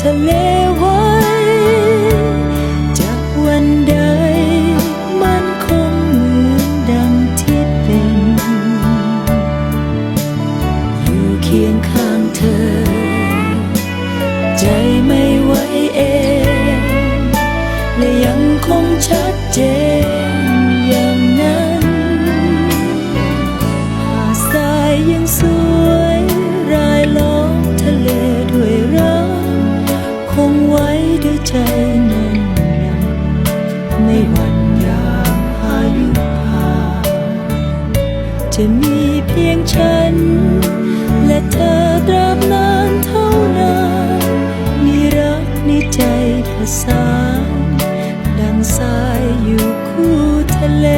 ทะเลไว้ จากวันใดมันคงเหมือนดังที่เป็น อยู่เคียงข้างเธอ ใจไม่ไหวเอง และยังคงชัดเจนอย่างนั้นหาดทรายยังสวย ด้วยใจนุ่มนวลไม่หวั่นยามพายุพาจะมีเพียงฉัน และเธอตราบนานเท่านานมีรักในใจผสานดังสายอยู่คู่ทะเล